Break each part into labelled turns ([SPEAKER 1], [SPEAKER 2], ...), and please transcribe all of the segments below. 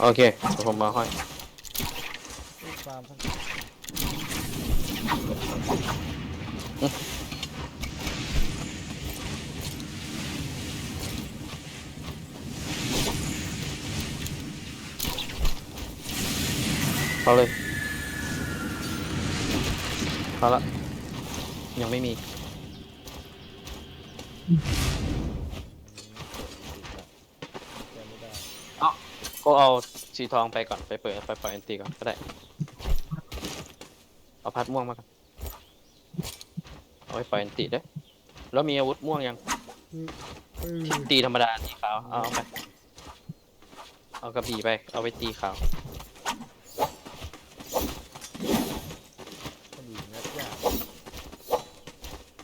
[SPEAKER 1] โอเคเดี๋ยวผมมาห้อย
[SPEAKER 2] ฟาร์มสัก
[SPEAKER 1] เขาเลยเขาละยังไม่มี
[SPEAKER 2] แกไม่ได้
[SPEAKER 1] ก็เอาสีทองไปก่อนไปเปิดไปปล่อยอันตีก่อนก็ได้ เอาพัดม่วงมาก่อนเอาไปปล่อยอันตีด้อแล้วมีอาวุธม่วงยัง
[SPEAKER 2] เออ
[SPEAKER 1] ตีธรรมดาตีขาวเอาเอาไป เอากระบี่ไป เอาไปตีขาว
[SPEAKER 2] คนอื่นงัดยาก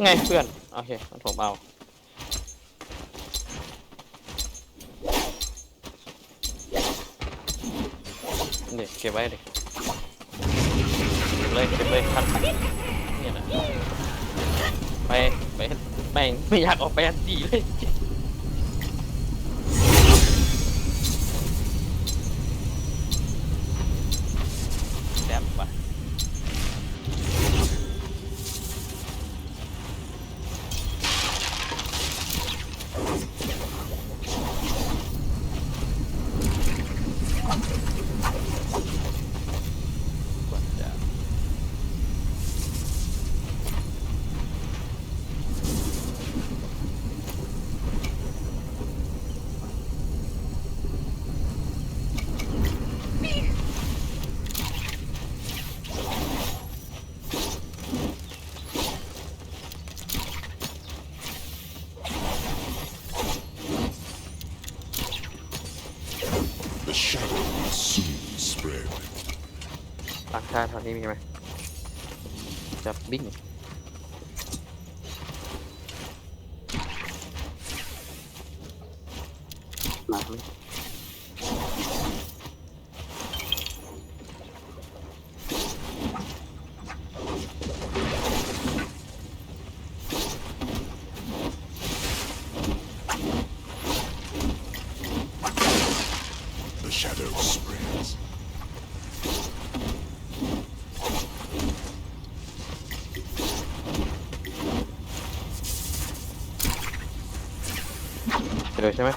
[SPEAKER 1] ไงเพื่อนโอเคงั้นผมเอา เดี๋ยวเก็บไว้เด็กเก็บเลยเก็บเลยพันเนี่ยนะไปไปแม่งไม่อยากออกไปอันตีเลย ต่าทางนี้มีไหมจับบิ้งมาไหม เลยใช่ไหม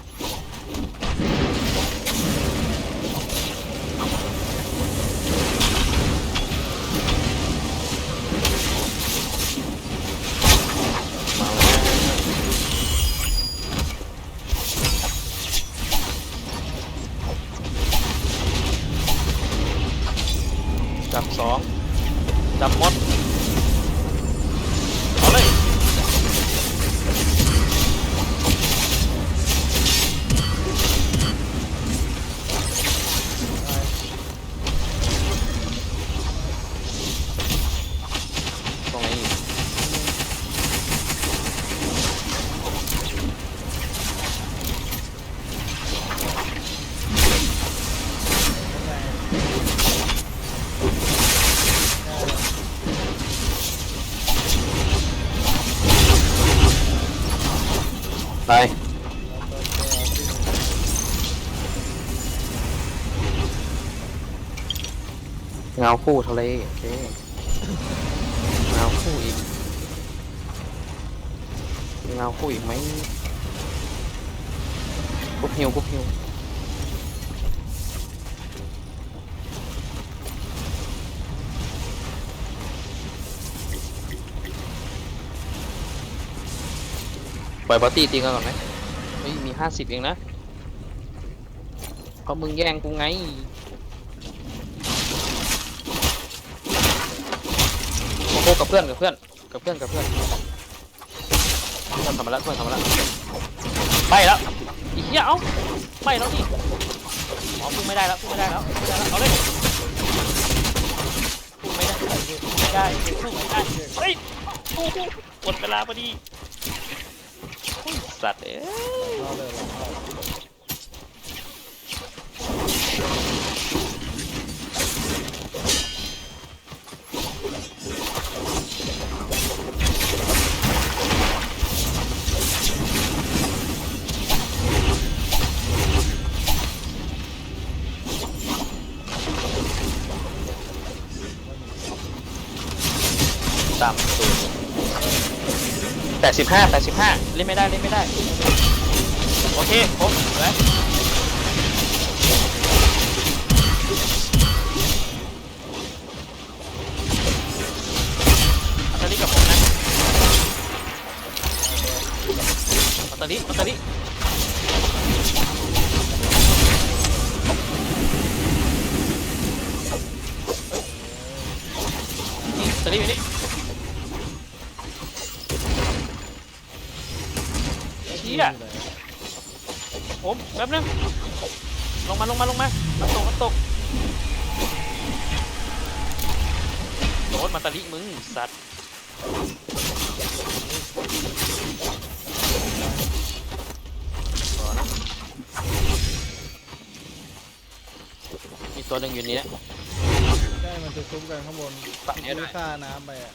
[SPEAKER 1] จับสองจับมด เงาคู่ทะเลโอเคเงาคู่อีกเงาคู่อีกไหมกุ๊บฮิวกุ๊บฮิวปล่อยบอตตี้ตีกันก่อนไหมเฮ้ยมีห้าสิบเองนะเพราะมึงแย่งกูไง โอ้โหกับเพื่อนกับเพื่อนกับเพื่อนกับเพื่อนเพื่อนทำมาแล้วเพื่อนทำมาแล้วไปแล้วอีเหี้ยเอ้าไปแล้วนี่อ๋อพูดไม่ได้แล้วพูดไม่ได้แล้วพูดไม่ได้แล้วเอาเลยพูดไม่ได้พูดไม่ได้พูดไม่ได้เฮ้ยโอ้โหหมดเวลาพอดีสัตว์เอ้ย ตามสูตรแปดสิบห้าแปดสิบห้าเล่นไม่ได้เล่นไม่ได้ โอเคครบเหลืออัตตาลีกับผมนะอัตตาลีอัตตาลีนี่อัตตาลีอยู่นี่ เชี่ยผมแป๊บนึงลงมาลงมาลงมาน้ำตกน้ำตกโดนมาตาลิมึงสัตว์รอนะมีตัวหนึ่งอยู่นี่นะ
[SPEAKER 2] ได้มันจะซุบกันข้างบน
[SPEAKER 1] ฝั่งนี้ด้วย
[SPEAKER 2] ค่าน้ำไปอะ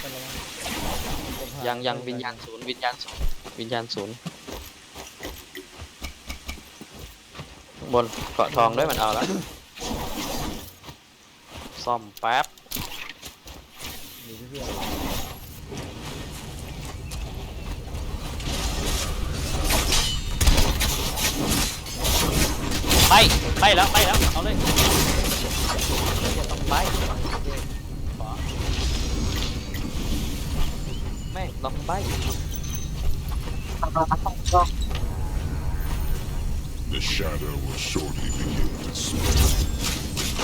[SPEAKER 2] ไปแล้วมั้ผมหา
[SPEAKER 1] ยังยังวิญญาณศูนย์วิญญาณศูนย์วิญญาณศูนย์ข้างบนเกาะทองด้วยมันเอาแล้วซ่อมแป๊บ
[SPEAKER 2] อยู่ที่เพื่อน
[SPEAKER 1] ไปไปแล้วไปแล้วเอาเลย
[SPEAKER 3] The shadow will shortly begin to split.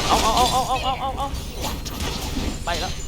[SPEAKER 1] เอาเอาเอาเอาเอาเอาเอาไปแล้ว